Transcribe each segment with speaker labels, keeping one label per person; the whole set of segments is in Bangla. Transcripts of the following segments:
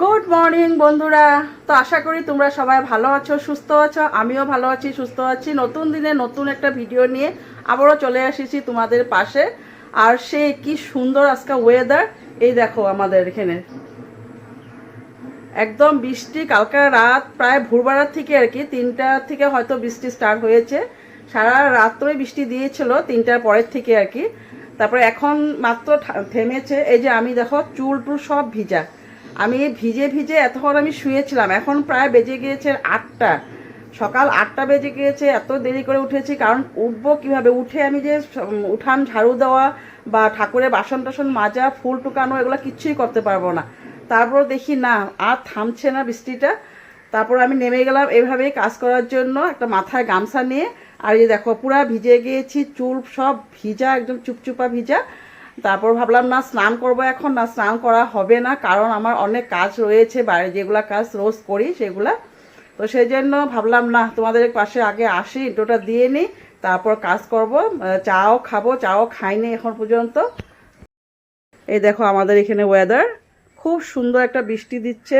Speaker 1: গুড মর্নিং বন্ধুরা। তো আশা করি তোমরা সবাই ভালো আছো, সুস্থ আছো। আমিও ভালো আছি, সুস্থ আছি। নতুন দিনে নতুন একটা ভিডিও নিয়ে আবারও চলে এসেছি তোমাদের পাশে। আর সে কি সুন্দর আজকে ওয়েদার এই দেখো আমাদের এখানে। একদম বৃষ্টি, কালকে রাত প্রায় ভোরবেলার থেকে আর কি তিনটা থেকে হয়তো বৃষ্টি স্টার্ট হয়েছে। সারা রাত্রে বৃষ্টি দিয়েছিল তিনটার পরের থেকে আর কি। তারপরে এখন মাত্র থেমেছে। এই যে আমি দেখো, চুল টুল সব ভিজা। আমি ভিজে ভিজে এতক্ষণ আমি শুয়েছিলাম। এখন প্রায় বেজে গিয়েছে আটটা। সকাল আটটা বেজে গিয়েছে, এত দেরি করে উঠেছি, কারণ উঠবো কীভাবে? উঠে আমি যে উঠান ঝাড়ু দেওয়া বা ঠাকুরের বাসন টাসন মাজা, ফুল টুকানো, এগুলো কিচ্ছুই করতে পারব না। তারপর দেখি, না, আর থামছে না বৃষ্টিটা। তারপর আমি নেমে গেলাম এভাবেই কাজ করার জন্য একটা মাথায় গামছা নিয়ে। আর এই দেখো, পুরা ভিজে গিয়েছি, চুল সব ভিজা, একদম চুপচুপা ভিজা। তারপর ভাবলাম, না, স্নান করব এখন, না, স্নান করা হবে না, কারণ আমার অনেক কাজ রয়েছে বাইরে যেগুলো কাজ রোজ করি, সেগুলা। তো সেই জন্য ভাবলাম, না, তোমাদের পাশে আগে আসি ইন্টোটা দিয়ে নিই, তারপর কাজ করব, চাও খাব, চাও খাইনি এখন পর্যন্ত। এই দেখো আমাদের এখানে ওয়েদার খুব সুন্দর একটা বৃষ্টি দিচ্ছে।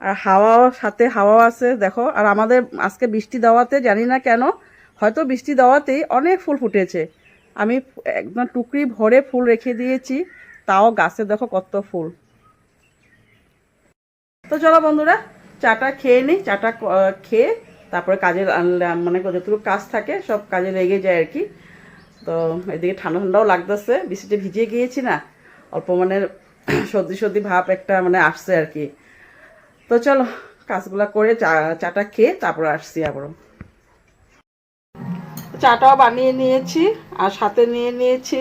Speaker 1: আর হাওয়াও, সাথে হাওয়াও আছে, দেখো। আর আমাদের আজকে বৃষ্টি দেওয়াতে, জানি না কেন, হয়তো বৃষ্টি দেওয়াতেই অনেক ফুল ফুটেছে। আমি একদম টুকরি ভরে ফুল রেখে দিয়েছি, তাও গাছে দেখো কত ফুল। তো চলো বন্ধুরা, চাটা খেয়ে নিই চাটা খেয়ে তারপরে কাজে মানে যতটুকু কাজ থাকে, সব কাজে লেগে যায় আর কি। তো এদিকে ঠান্ডা ঠান্ডাও লাগতেছে, বৃষ্টিতে ভিজে গিয়েছি না, অল্প মানে সর্দি সর্দি ভাব একটা মানে আসছে আর কি। তো চলো, কাজগুলা করে চা চাটা খেয়ে তারপর আসছি আবারও। চাটাও বানিয়ে নিয়েছি আর সাথে নিয়ে নিয়েছি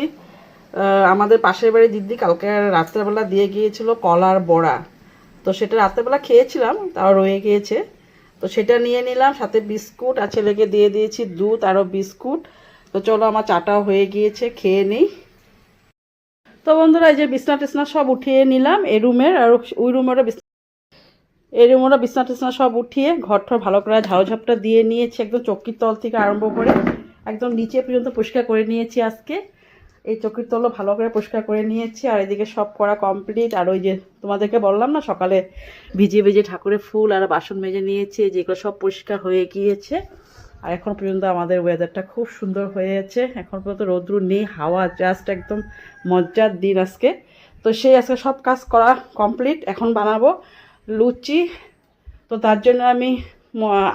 Speaker 1: আমাদের পাশের বাড়ি দিদি কালকে রাত্রেবেলা দিয়ে গিয়েছিল কলার বড়া। তো সেটা রাত্রেবেলা খেয়েছিলাম, তাও রয়ে গিয়েছে। তো সেটা নিয়ে নিলাম, সাথে বিস্কুট আর ছেলেকে দিয়ে দিয়েছি দুধ আরও বিস্কুট। তো চলো আমার চাটাও হয়ে গিয়েছে, খেয়ে নিই। তো বন্ধুরা, এই যে বিছনা টিছনা সব উঠিয়ে নিলাম এই রুমের আর ওই রুমেরও এই রুমেরও বিছনা টিছনা সব উঠিয়ে ঘর ঠর ভালো করে ঝাড়ু ঝাপটা দিয়ে নিয়েছি, একদম চক্কির তল থেকে আরম্ভ করে। একদম নিচে পর্যন্ত পরিষ্কার করে নিয়েছি আজকে। এই চকির তলও ভালো করে পরিষ্কার করে নিয়েছি, আর এদিকে সব করা কমপ্লিট আর ওই যে তোমাদেরকে বললাম না, সকালে ভিজে ভিজে ঠাকুরের ফুল আর বাসন মেজে নিয়েছি যেগুলো সব পরিষ্কার হয়ে গিয়েছে। আর এখন পর্যন্ত আমাদের ওয়েদারটা খুব সুন্দর হয়ে হয়েছে। এখন পর্যন্ত রৌদ্র নেই, হাওয়া জাস্ট একদম মজ্জার দিন আজকে। তো সেই আজকে সব কাজ করা কমপ্লিট এখন বানাবো লুচি। তো তার জন্য আমি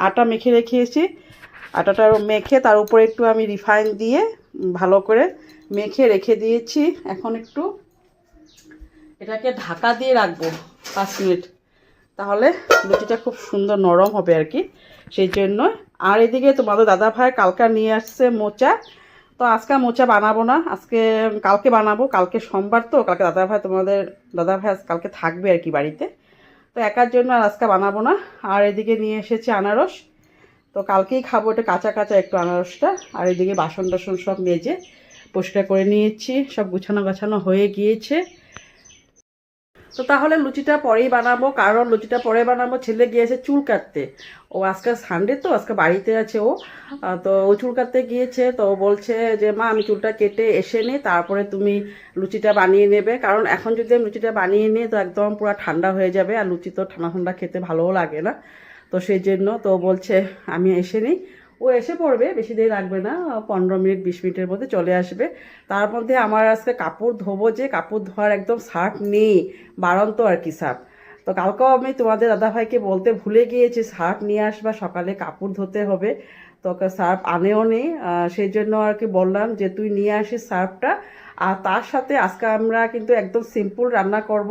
Speaker 1: আটা মেখে রেখেছি। আটাটা মেখে তার উপরে একটু আমি রিফাইন দিয়ে ভালো করে মেখে রেখে দিয়েছি। এখন একটু এটাকে ঢাকা দিয়ে রাখব পাঁচ মিনিট। তাহলে লুচিটা খুব সুন্দর নরম হবে আর কি। সেই জন্য আর এদিকে তোমাদের দাদা ভাই কালকা নিয়ে আসছে মোচা। তো আজকে মোচা বানাবো না, আজকে কালকে বানাবো, কালকে সোমবার তো, কালকে দাদা ভাই তোমাদের, দাদা ভাই কালকে থাকবে আর কি বাড়িতে। তো একার জন্য আর আজকে বানাবো না। আর এদিকে নিয়ে এসেছি আনারস। তো কালকেই খাব এটা কাঁচা কাঁচা একটু আনারসটা, আর এদিকে বাসন টাসন সব মেজে পরিষ্কার করে নিয়েছি, সব গুছানো গাছানো হয়ে গিয়েছে। তো তাহলে লুচিটা পরেই বানাবো, কারণ লুচিটা পরে বানাবো, ছেলে গিয়েছে চুল কাটতে। ও আজকে সানডে তো, আজকে বাড়িতে আছে ও। তো ও চুল কাটতে গিয়েছে, তো বলছে যে, মা, আমি চুলটা কেটে এসে নিই তারপরে তুমি লুচিটা বানিয়ে নেবে। কারণ এখন যদি আমি লুচিটা বানিয়ে নিই, তো একদম পুরো ঠান্ডা হয়ে যাবে, আর লুচি তো ঠান্ডা ঠান্ডা খেতে ভালোও লাগে না। তো সেই জন্য তো বলছে, আমি এসে নিই। ও এসে পড়বে, বেশি দেরি লাগবে না, পনেরো মিনিট, বিশ মিনিটের মধ্যে চলে আসবে। তার মধ্যে আমার আজকে কাপড় ধোবো যে, কাপড় ধোয়ার একদম সার্ফ নেই, বাড়ন্ত আর কি সার্ফ তো কালকেও আমি তোমাদের দাদাভাইকে বলতে ভুলে গিয়েছি সার্ফ নিয়ে আসবা, সকালে কাপড় ধুতে হবে। তো সার্ফ আনেও নেই সেই জন্য আর কি বললাম যে, তুই নিয়ে আসিস সার্ফটা আর তার সাথে আজকে আমরা কিন্তু একদম সিম্পল রান্না করব।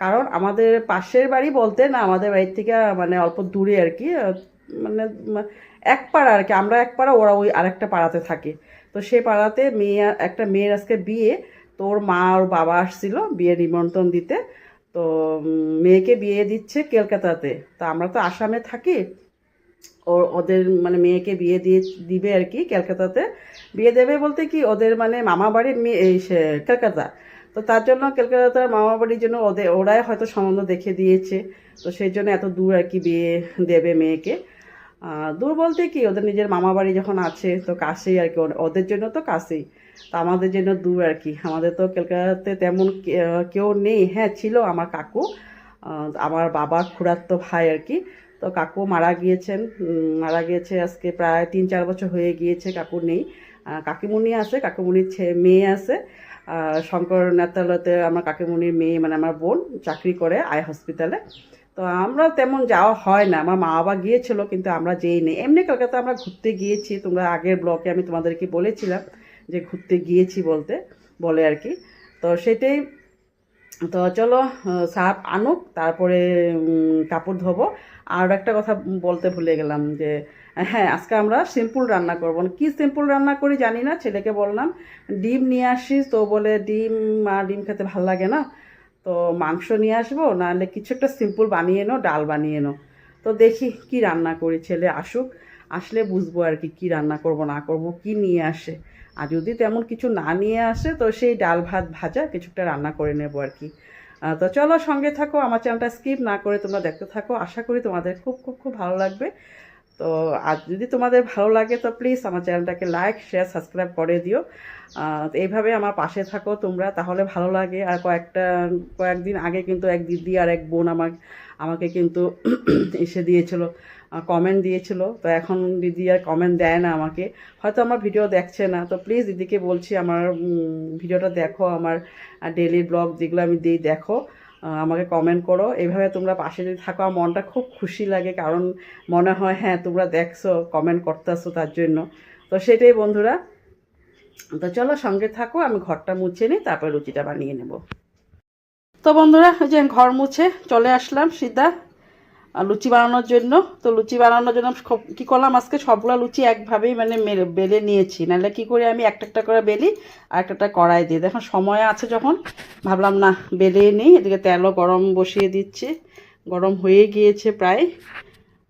Speaker 1: কারণ আমাদের পাশের বাড়ি বলতে না, আমাদের বাড়ির থেকে মানে অল্প দূরে আর কি মানে এক পাড়া আর কি, আমরা এক পাড়া, ওরা ওই আরেকটা পাড়াতে থাকে। তো সে পাড়াতে মেয়ে, একটা মেয়ের আজকে বিয়ে, তো ওর মা, ওর বাবা আসছিল বিয়ে নিমন্ত্রণ দিতে। তো মেয়েকে বিয়ে দিচ্ছে কলকাতাতে। তো আমরা তো আসামে থাকি ওদের মানে মেয়েকে বিয়ে দিয়ে দিবে আর কি কলকাতাতে। বিয়ে দেবে বলতে কি, ওদের মানে মামা বাড়ির মেয়ে কলকাতা। তো তার জন্য কলকাতার মামা বাড়ির জন্য ওদের, ওরাই হয়তো সম্বন্ধ দেখে দিয়েছে। তো সেই জন্য এত দূর আর কি বিয়ে দেবে মেয়েকে। দূর বলতে কি, ওদের নিজের মামা বাড়ি যখন আছে, তো কাছেই আর কি ওদের জন্য তো কাছেই। তো আমাদের জন্য দূর আর কি। আমাদের তো কলকাতাতে তেমন কেউ নেই। হ্যাঁ ছিল আমার কাকু আমার বাবা খুড়াত্তো ভাই আর কি। তো কাকু মারা গিয়েছেন মারা গিয়েছে আজকে প্রায় তিন চার বছর হয়ে গিয়েছে, কাকু নেই। কাকিমুনি আছে, কাকিমুনির মেয়ে আছে। শঙ্কর নেতালতে আমার কাকিমুনির মেয়ে মানে আমার বোন চাকরি করে আই হসপিটালে। তো আমরা তেমন যাওয়া হয় না। আমার মা বাবা গিয়েছিল, কিন্তু আমরা যেই নেই। এমনি কলকাতা আমরা ঘুরতে গিয়েছি। তোমরা আগের ব্লকে আমি তোমাদেরকে বলেছিলাম যে ঘুরতে গিয়েছি বলতে, বলে আর কি। তো সেটাই, তো চলো সাপ আনুক, তারপরে কাপড় ধোবো। আর একটা কথা বলতে ভুলে গেলাম যে হ্যাঁ আজকে আমরা সিম্পল রান্না করব। কি সিম্পল রান্না করি জানি না, ছেলেকে বললাম, ডিম নিয়ে আসিস? তো বলে, ডিম মা ডিম খেতে ভালো লাগে না। তো মাংস নিয়ে আসব, নাহলে কিছু একটা সিম্পল বানিয়ে নো ডাল বানিয়ে নো তো দেখি কি রান্না করি, ছেলে আসুক, আসলে বুঝব আর কি, কী রান্না করব, না করব, কি নিয়ে আসে। আর যদি তেমন কিছু না নিয়ে আসে, তো সেই ডাল ভাত ভাজা কিছুটা রান্না করে নেব আর কি। তো চলো সঙ্গে থাকো, আমার চ্যানেলটা স্কিপ না করে তোমরা দেখতে থাকো। আশা করি তোমাদের খুব খুব খুব ভালো লাগবে। তো আর যদি তোমাদের ভালো লাগে, তো প্লিজ আমার চ্যানেলটাকে লাইক শেয়ার সাবস্ক্রাইব করে দিও। এইভাবে আমার পাশে থাকো তোমরা, তাহলে ভালো লাগে। আর কয়েকটা, কয়েকদিন আগে কিন্তু এক দিদি আর এক বোন আমার আমাকে কিন্তু এসে দিয়েছিল। কমেন্ট দিয়েছিল। তো এখন দিদি আর কমেন্ট দেয় না আমাকে। হয়তো আমার ভিডিও দেখছে না। তো প্লিজ দিদিকে বলছি আমার ভিডিওটা দেখো আমার ডেলি ব্লগ যেগুলো আমি দিই দেখো। আমাকে কমেন্ট করো। এইভাবে তোমরা পাশে যদি থাকো আমার মনটা খুব খুশি লাগে। কারণ মনে হয় হ্যাঁ তোমরা দেখছ কমেন্ট করতেছো তার জন্য। তো সেটাই বন্ধুরা। তো চলো সঙ্গে থাকো আমি ঘরটা মুছে নিই তারপরে রুচিটা বানিয়ে নেব। তো বন্ধুরা যে ঘর মুছে চলে আসলাম আহ, লুচি বানানোর জন্য, তো লুচি বানানোর জন্য কি করলাম? আজকে সবগুলো লুচি একভাবেই মানে মেরে- বেলে নিয়েছি। নাহলে কি করে আমি? একটা একটা করে বেলি আর একটা কড়াই দিই দেখুন, সময় আছে যখন। ভাবলাম, না বেলে নিই। এদিকে তেলও গরম বসিয়ে দিচ্ছি। গরম হয়ে গিয়েছে প্রায়।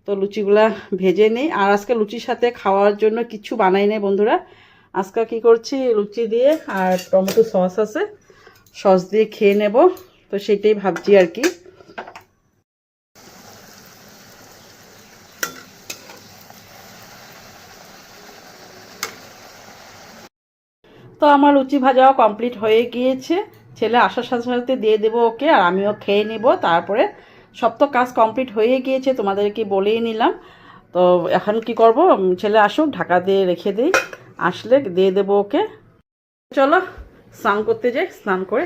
Speaker 1: তো লুচিগুলা ভেজে নিই। আর আজকে লুচির সাথে খাওয়ার জন্য কিছু বানাই নেই বন্ধুরা। আজকে কি করছি? লুচি দিয়ে আর টমেটো সস আছে। সস দিয়ে খেয়ে নেব। তো সেটাই ভাবছি আর কি। তো আমার লুচি ভাজাও কমপ্লিট হয়ে গিয়েছে। ছেলে আসার সাথে সাথে দিয়ে দেবো ওকে, আর আমিও খেয়ে নিব। তারপরে সব তো কাজ কমপ্লিট হয়ে গিয়েছে, তোমাদেরকে বলেই নিলাম। তো এখন কি করব? ছেলে আসুক ঢাকা দিয়ে রেখে দিই। আসলে দিয়ে দেবো ওকে। চলো, স্নান করতে যাই, স্নান করে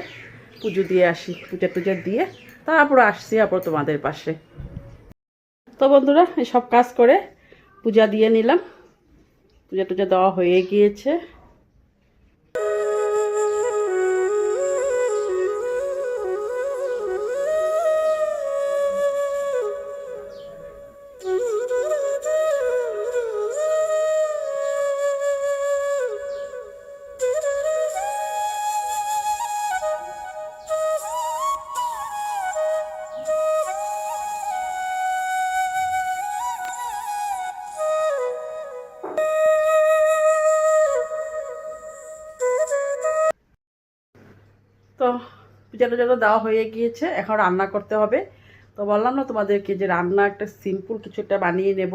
Speaker 1: পুজো দিয়ে আসি, পুজো টুজো দিয়ে। তারপর আসছি আবার তোমাদের পাশে। তো বন্ধুরা সব কাজ করে পূজা দিয়ে নিলাম। পূজা টুজা দেওয়া হয়ে গিয়েছে। টুজা তো দেওয়া হয়ে গিয়েছে, এখন রান্না করতে হবে। তো বললাম না তোমাদেরকে যে রান্না একটা সিম্পল কিছু একটা বানিয়ে নেব।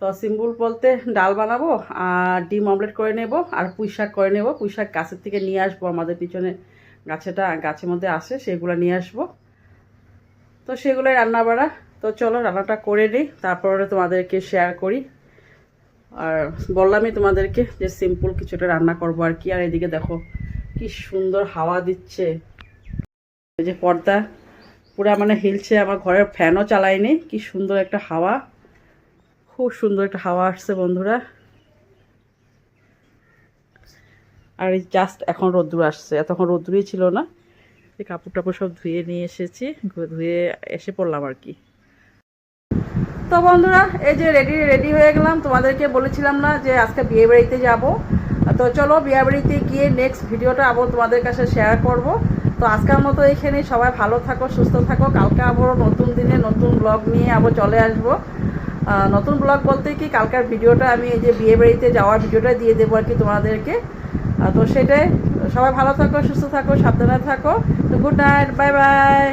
Speaker 1: তো সিম্পল বলতে ডাল বানাবো আর ডিম অমলেট করে নেব আর পুঁই শাক করে নেব। পুঁই শাক গাছের থেকে নিয়ে আসব, আমাদের পিছনে গাছেটা, গাছের মধ্যে আসে সেগুলো নিয়ে আসব। তো সেগুলোই রান্না বাড়া তো চলো রান্নাটা করে নিই, তারপরে তোমাদেরকে শেয়ার করি। আর বললামই তোমাদেরকে যে সিম্পল কিছুটা রান্না করব আর কি। আর এদিকে দেখো কি সুন্দর হাওয়া দিচ্ছে। যে পর্দা, পুরা মানে হিলছে, আমার ঘরের ফ্যানও চালাইনি কি সুন্দর একটা হাওয়া। খুব সুন্দর একটা হাওয়া আসছে, বন্ধুরা। আর এই জাস্ট এখন রোদ্দুর আসছে। এতক্ষণ রোদ্দুরই ছিল না। এই কাপড় টাপড় সব ধুয়ে নিয়ে এসেছি, ধুয়ে এসে পড়লাম আর কি। তো বন্ধুরা, এই যে রেডি রেডি হয়ে গেলাম। তোমাদেরকে বলেছিলাম না যে আজকে বিয়ে বাড়িতে যাব। তো চলো বিয়ে বাড়িতে গিয়ে নেক্সট ভিডিওটা আবার তোমাদের কাছে শেয়ার করব। তো আজকের মতো এখানে সবাই ভালো থাকো, সুস্থ থাকো। কালকে আবারও নতুন দিনে নতুন ব্লগ নিয়ে আবার চলে আসব। নতুন ব্লগ বলতে কি, কালকার ভিডিওটা আমি এই যে বিয়ে বাড়িতে যাওয়ার ভিডিওটা দিয়ে দেবো আর কি তোমাদেরকে। তো সেটাই, সবাই ভালো থাকো, সুস্থ থাকো, সাবধানে থাকো। তো গুড নাইট বাই বাই